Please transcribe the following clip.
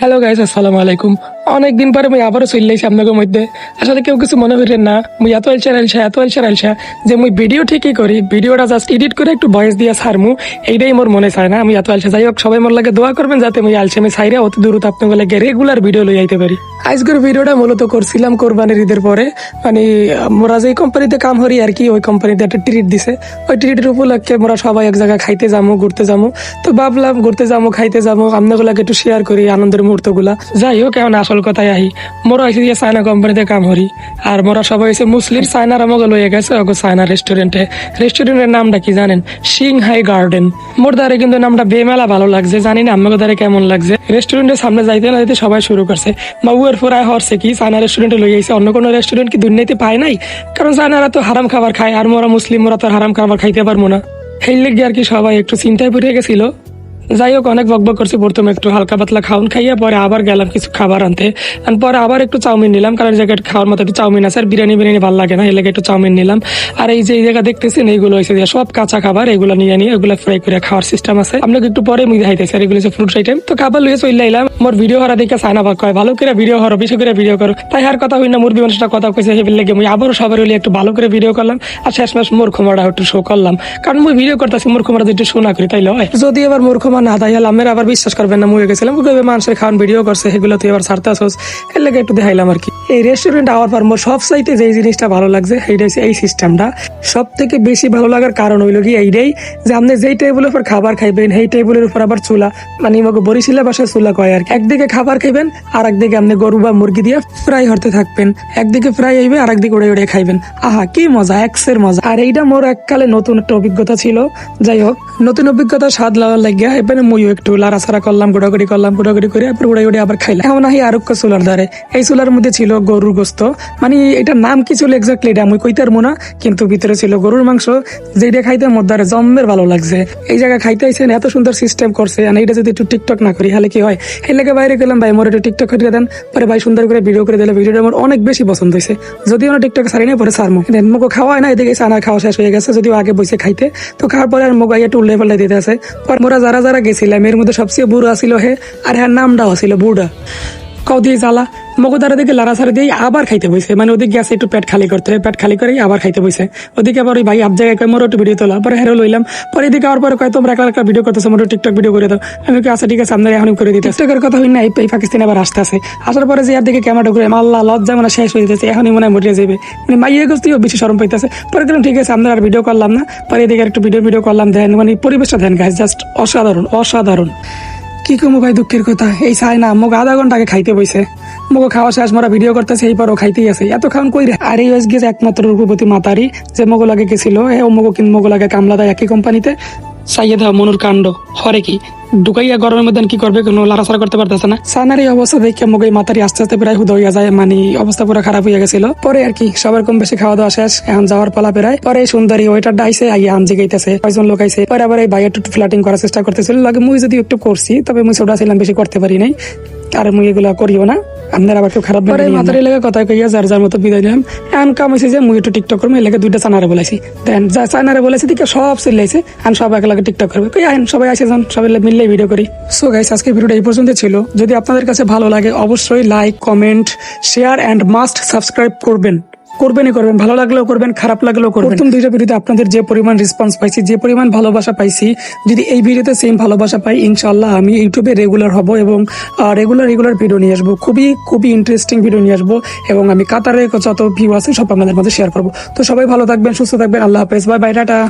Hello guys আসসালামু আলাইকুম অনেকদিন পরে মুই আবারও চললাইছি আপনাদের মধ্যে। আসলে কেউ কিছু মনে করেন না, মুই এত এলসা এলসা এত এলসা এলসা যে মুই ভিডিও ঠিকই করি ভিডিওটা জাস্ট এডিট করে একটু ভয়েস দিয়ে ছাড়মু, এইটাই মোর মনে চায় না, আমি এত এলসা যাই হোক, সবাই মোর লাগে দোয়া করবেন যাতে মুই আলসেমে ছাইরে অতি দূরত আপনাদের লাগে রেগুলার ভিডিও লই আইতে পারি। আজকের ভিডিওটা মূলত করছিলাম কোরবানির ঈদের পরে। মানে মোরা যে কোম্পানিতে কাম করি আর কি, ওই কোম্পানিতে একটা ট্রিট দিছে। ওই ট্রিটের উপলক্ষে মোরা সবাই এক জায়গায় খাইতে যাব ঘুরতে যাব তো ভাবলাম ঘুরতে যাব খাইতে যাব আপনাগুলাকে একটু শেয়ার করি আনন্দের মুহূর্তগুলা যাই হোক, এখন আসল কথায় আহি। মোরা হয়েছে যে চায়না কোম্পানিতে কাম করি। আর মোরা সবাই হয়েছে মুসলিম চায়নার আমাকে লইয়ে গেছে ওগো চায়না রেস্টুরেন্টে রেস্টুরেন্টের নামটা কি জানেন? সিংহাই গার্ডেন মোর দ্বারে কিন্তু নামটা বেমেলা ভালো লাগছে, জানি না আমাকে দ্বারে কেমন লাগছে। রেস্টুরেন্টের সামনে যাইতে না যাইতে সবাই শুরু করছে। মাউয়ের পরায় হরছে কি, চায়না রেস্টুরেন্টে লই আইছে। অন্য কোনো রেস্টুরেন্ট কি দুর্নীতি পায় নাই? কারণ চায়নারা তো হারাম খাবার খায়, আর মোরা মুসলিম, মোরা তো হারাম খাবার খাইতে পারব না। সেই লেগে আর কি সবাই একটু চিন্তায় পড়ে গেছিল। যাই হোক অনেক বকবক করছি। প্রথমে একটু হালকা পাতলা খাওয়ান খাইয়া, পরে আবার গেলাম কিছু খাবার আনতে। পরে আবার একটু চাউমিন নিলাম, কারণ জায়গায় খাওয়ার মতো একটু চাউমিন আছে, আর বিরিয়ানি বিরিয়ানি ভালো লাগে না, এই একটু চাউমিন নিলাম। আর এই যে এই জায়গা দেখতেছেন, এইগুলো হয়েছে যে সব কাঁচা খাবার, এগুলো নিয়ে নিয়ে, এগুলো ফ্রাই করে খাওয়ার সিস্টেম আছে। আপনাকে একটু পরে মুই দেখাইতেছি আর এগুলো হচ্ছে ফ্রুটস আইটেম তো খাবার লইয়ে চলে এলাম মোর ভিডিও হরা দেখে সাইনা ভাগ কয়, ভালো করে ভিডিও হরো, বেশি করে ভিডিও করো। তাই আর কথা হই না মুরবি মানুষটা কথা কইছে, হেবিল লেগে মুই আবারও সবার হইলে একটু ভালো করে ভিডিও করলাম, আর শেষ মাস মূর্খমাটা একটু শো করলাম। কারণ মুই ভিডিও করতেছি, মূর্খমাটা একটু শোনা করি, তাইলে হয়। যদি এবার মূর্খমা না তাই আমের আবার বিশ্বাস করবেন না মুয়ে গেছিলাম। মানুষের খাওয়ান ভিডিও করছে, সেগুলো তুই এবার ছাড়তে আসোস। এর লেগে একটু দেখাইলাম আর কি। এই রেস্টুরেন্ট আওয়ার পর সব সাইটে যে জিনিসটা ভালো লাগছে সেইটা হচ্ছে এই সিস্টেমটা সব থেকে বেশি ভালো লাগার কারণ হইল কি এইটাই যে আপনি যেই টেবিলের উপর খাবার খাইবেন, সেই টেবিলের উপর আবার চুলা মানে আমাকে বরিশিলা বাসায় চুলা কয় আর একদিকে খাবার খাইবেন আর একদিকে আপনি গরু বা মুরগি দিয়ে ফ্রাই হতে থাকবেন। একদিকে ফ্রাই হইবে আর একদিকে উড়ে উড়ে খাইবেন। আহা, কি মজা, এক্সের মজা। আর এইটা মোর এককালে নতুন একটা অভিজ্ঞতা ছিল। যাই হোক, নতুন অভিজ্ঞতা স্বাদ লাগার লাগিয়া এবারে মুইও একটু লাড়াছাড়া করলাম গোড়াগড়ি করলাম গোড়াগড়ি করে এরপর উড়ে উড়ে আবার খাইলাম। এখন আহি আরক্য চুলার ধারে। এই চুলার মধ্যে ছিল গরুর গোস্ত। মানে এটার নাম কি ছিল এক্স্যাক্টলি এটা আমি কইতে পারব না, কিন্তু ভিতরে ছিল গরুর মাংস যেটা খাইতে মধ্যে জম্মের ভালো লাগছে। এই জায়গায় খাইতে আইছেন, এত সুন্দর সিস্টেম করছে আর এটা যদি একটু টিকটক না করি, তাহলে কি হয়? এই লেগে বাইরে গেলাম, ভাই মোর একটু টিকটক করে দেন, পরে ভাই সুন্দর করে ভিডিও করে দিলে ভিডিওটা আমার অনেক বেশি পছন্দ হয়েছে। যদিও না টিকটক সারি না পরে সারমো দেন মুখো খাওয়া হয় না, এদিকে সানা খাওয়া শেষ হয়ে গেছে, যদিও আগে বসে খাইতে। তো খাওয়ার পরে আর মুখ একটু উল্লে পাল্লে দিতে আছে। পর মোরা যারা যারা গেছিলাম, এর মধ্যে সবচেয়ে বুড়ো ছিল হে, আর হ্যাঁ নামটাও ছিল বুড়া। কাউ দিয়ে জ্বালা। মগদারা দিকে সারা দিয়ে আবার খাইতে বসে মানে ওদিকে গেছে একটু পেট খালি করতে পেট খালি করে আবার খাইতে বসে ওদিকে আবার ওই ভাই আপ জায়গায় কয়, মোর একটু ভিডিও তোলা। পরে হেরো লইলাম। পরে এদিকে আবার পরে কয়, তোমরা একটা ভিডিও করতেছো, মোর টিকটক ভিডিও করে দাও। আমি কি আচ্ছা ঠিক আছে, আপনারা এখন করে দিতে টিকটকের কথা হই না, এই পাকিস্তানে আবার আসতে আছে আসার পরে যে আর দিকে ক্যামেরাটা ঘুরে আল্লাহ লজ্জা মানে শেষ হয়ে যেতেছে এখনই মনে হয় মরিয়ে যাবে মানে মাইয়ে গোস্তিও বেশি সরম পাইতেছে। পরে গেলাম ঠিক আছে, আপনারা আর ভিডিও করলাম না। পরে এদিকে একটু ভিডিও ভিডিও করলাম। দেন মানে পরিবেশটা দেন গাছ জাস্ট অসাধারণ অসাধারণ। কি কমু ভাই দুঃখের কথা? এই চাই না, মোক আধা ঘণ্টা আগে খাইতে বইছে। মোক খাওয়া শেষ, মোরা ভিডিও করতেছে এই পরও খাইতেই আছে। এত খাওয়ান কই আর এই গেছে একমাত্র রূপবতী মাতারি, যে মগো লাগে গেছিল এ মগো কিন্তু মগো লাগে কামলা দেয় একই কোম্পানিতে সাইয়েদা মনুর কাণ্ড। হরে কি? ঢুকাইয়া গরমের মধ্যে কি করবে? কোনো লাড়াছাড়া করতে পারতেছে না। সানার অবস্থা দেখে মগে মাতারি আস্তে আস্তে প্রায় হুদ হইয়া যায়। মানে অবস্থা পুরো খারাপ হয়ে গেছিল। পরে আর কি, সবার কম বেশি খাওয়া দাওয়া শেষ। এখন যাওয়ার পালা পেরায়। পরে সুন্দরী ওইটা ডাইছে আইয়া আম জিগাইতেছে কয়েকজন লোক আইসে। পরে আবার এই ভাই একটু ফ্লাটিং করার চেষ্টা করতেছিল। লাগে মুই যদি একটু করছি, তবে মুই ছোটা ছিলাম, বেশি করতে পারি নাই। আর মুই এগুলা করিও না। আপনার আবার কেউ খারাপ পরে মাথার এলাকা কথা কইয়া যার যার মতো বিদায় নিলাম। এখন কাম হয়েছে যে মুই একটু টিকটক করব এলাকা দুইটা চানারে বলেছি দেন যা চানারে বলেছি দিকে সব চিল্লাইছে আমি সব এক লাগে টিকটক করবে। কই আইন সবাই আসে যান সবাই মিললে ভিডিও করি। সো গাইস আজকে ভিডিওটা এই পর্যন্ত ছিল। যদি আপনাদের কাছে ভালো লাগে অবশ্যই like comment share and must subscribe করবেন। করবেনই করবেন, ভালো লাগলেও করবেন, খারাপ লাগলেও করবেন। প্রথম দুইটা ভিডিওতে আপনাদের যে পরিমাণ রেসপন্স পাইছি, যে পরিমাণ ভালোবাসা পাইছি, যদি এই ভিডিওতে সেম ভালোবাসা পাই ইনশাল্লাহ আমি ইউটিউবে রেগুলার হব এবং রেগুলার রেগুলার ভিডিও নিয়ে আসব। খুবই খুবই ইন্টারেস্টিং ভিডিও নিয়ে আসব এবং আমি কাতারে যত ভিউ আছে সব আপনাদের মধ্যে শেয়ার করব। তো সবাই ভালো থাকবেন, সুস্থ থাকবেন, আল্লাহ হাফেজ বাই বাই টাটা।